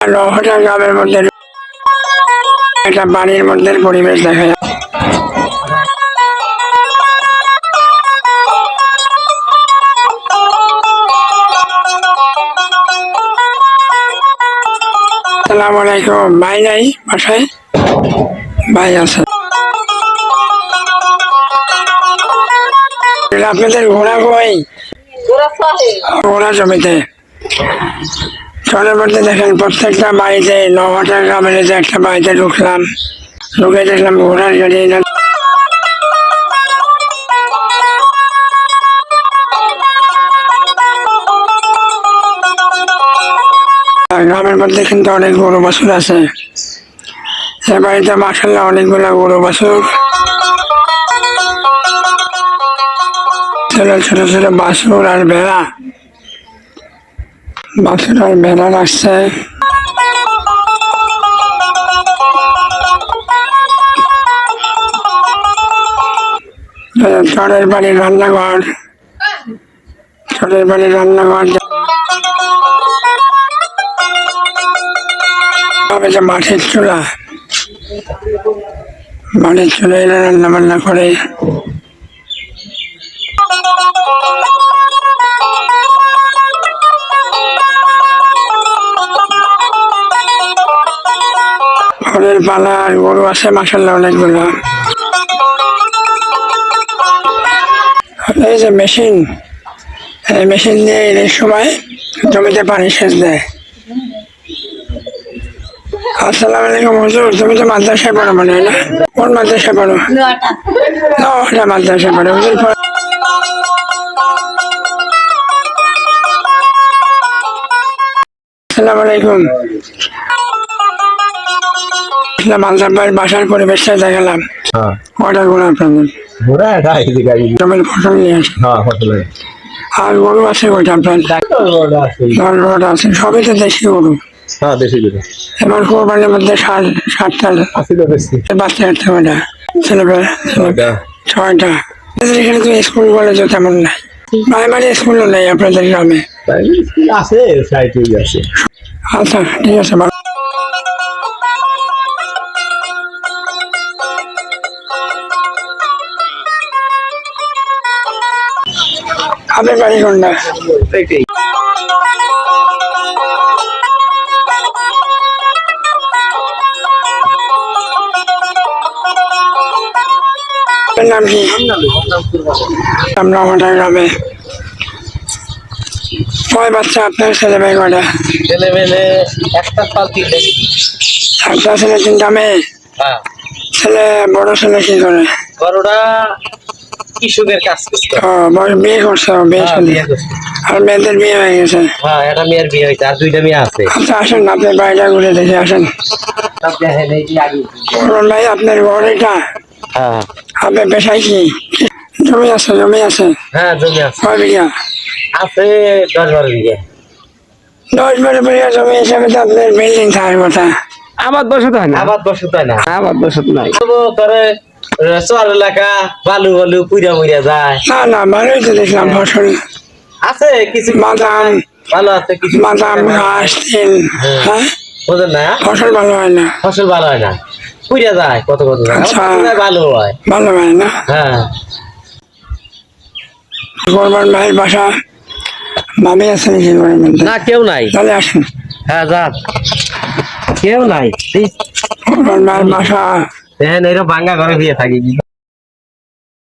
নহটা গ্রামের মধ্যে একটা বাড়ির মধ্যে পরিবেশ দেখা যায় আসসালামু আলাইকুম ভাই নাই বাসায় ভাই আছে আপনাদের ঘোড়া কই ঘোড়া জমিতে। মধ্যে দেখেন প্রত্যেকটা বাড়িতে নটা গ্রামের একটা বাড়িতে ঢুকলাম। ঢুকে দেখলাম ঘোড়ার গাড়ি গ্রামের মধ্যে কিন্তু অনেক গরু বাছুর আছে। সে বাড়িতে মাসাল্লাহ অনেকগুলো গরু বাছুর। ছোট ছোট ছোট আর ভেড়া। আর ভেড়া রাখছে চরের বাড়ির রান্নাঘর। চরের বাড়ির রান্নাঘর। যে মাটির চুলা মাঠের চুলা এনে রান্না বান্না করে। পালা আর গরু আছে মাসাল্লাহ অনেকগুলো এই যে মেশিন, এই মেশিন দিয়ে এই সময় জমিতে পানি সেচ দেয়। আসসালামু আলাইকুম, হুজুর, তুমি তো মাদ্রাসায় পড়ো মনে হয় না? কোন মাদ্রাসায় পড়ো? না মাদ্রাসায় পড়ো। হুজুর। আসসালামু আলাইকুম। মালদার বাসার পরিবেশটা দেখালাম। হ্যাঁ। কয়টা গরু আপনাদের? ঘোড়া জমির ফসল নিয়ে আসে। হ্যাঁ আর গরু আছে কয়টা আপনার? ঘোড়া আছে। সবই তো দেশি গরু। হ্যাঁ দেশি গরু। এবার কোরবানির মধ্যে ষাট ষাটটা আছে তো বেশি বাচ্চা একটা কয়টা? ছেলে পেলে ছয়টা। এখানে তো স্কুল কলেজও তেমন নাই। প্রাইমারি স্কুলও নেই আপনাদের গ্রামে। আচ্ছা ঠিক আছে বাড়ি কোনটা? আপনার নাম কি? আমরা আমাদের গ্রামে। কয় বাচ্চা আপনার ছেলে মেয়ে একটা পাল তিনটে। একটা ছেলে তিনটা মেয়ে? হ্যাঁ। ছেলে বড় ছেলে কি করে? বড়টা কৃষকের কাজ বড় করছে ও বিয়ে হ্যাঁ। আর মেয়েদের বিয়ে হয়ে গেছে। হ্যাঁ একটা মেয়ের বিয়ে হয়েছে আর দুইটা মেয়ে আছে। আচ্ছা আসেন আপনি বাড়িটা ঘুরে দেখে আসেন। ভাই আপনার এটা হ্যাঁ। আপনার পেশায় কি? জমি আছে জমি আছে? হ্যাঁ জমি আছে। কয় বিঘা? আছে দশ বারো বিঘে। দশ বারো বিঘা জমি হিসাবে তো আপনার বিল্ডিং থাকার কথা। আবাদ বসত হয় না? আবার বসে হয় না। আবাদ বসত নাই। তবু তোরে চর এলাকা বালু বালু পুইরা মুইরা যায়। না না তো দেখলাম ফসল আছে কিছু বাদাম ভালো আছে কিছু বাদাম ঘাস তেল হ্যাঁ। বোঝেন না? ফসল ভালো হয় না। ফসল ভালো হয় না। পুইরা যায় কত কত যায়। আচ্ছা। ভালো হয়। ভালো হয় না? হ্যাঁ। কোরবান ভাইয়ের বাসা মামি আছে নাকি ঘরের না কেউ নাই। তাহলে আসুন। হ্যাঁ যান। কেউ নাই। কোরবান ভাইয়ের বাসা এরকম ভাঙ্গা ঘরে থাকি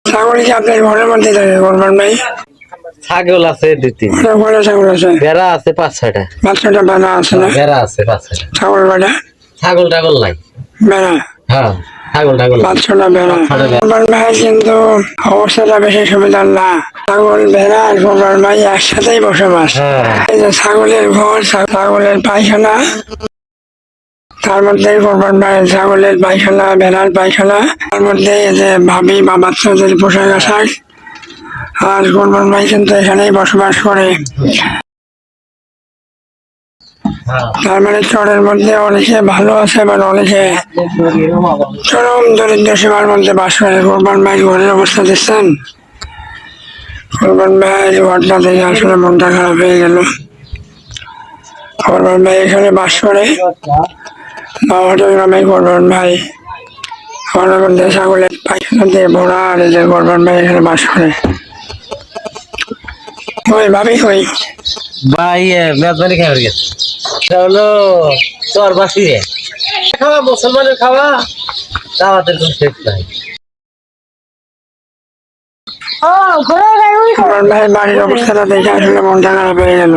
ছাগল কি আপনার ঘরের মধ্যে থাকে। কোরবান ভাই ছাগল আছে দুই তিন। ছাগল আছে আছে পাঁচ ছয়টা। বাচ্চাটা বেড়া আছে না আছে পাঁচ ছয়টা। ছাগল বেড়া হ্যাঁ ছাগল টাগল নাই। ভাই কিন্তু অবস্থাটা বেশি হ্যাঁ এই যে ছাগলের ঘর, ছাগলের পায়খানা। তার মধ্যে কোরবান ছাগলের পায়খানা ভেড়ার পায়খানা, তার মধ্যে যে ভাবি বা বাচ্চাদের পোশাক আশাক, আর কোরবান ভাই কিন্তু এখানেই বসবাস করে। তার মানে চরের মধ্যে অনেকে ভালো আছে আবার অনেকে চরম দরিদ্র সীমার মধ্যে বাস করে। কোরবান ভাই ঘরের অবস্থা দিচ্ছেন কোরবান ভাই ঘরটা দেখে আসলে মনটা খারাপ হয়ে গেল। কোরবান ভাই এখানে বাস করে। নবহাটের গ্রামে কোরবান ভাই। ঘরের মধ্যে ছাগলের পায়খানা দিয়ে ভরা আর যে কোরবান ভাই এখানে বাস করে। ওই ভাবি কই ভাই মেজবানি খাবার গেছে। এটা হলো চর বাসি খাওয়া মুসলমানের খাওয়া দাওয়াতের কোনো শেষ নাই। ভাই বাড়ির অবস্থাটা দেখে আসলে মনটা খারাপ হয়ে গেল।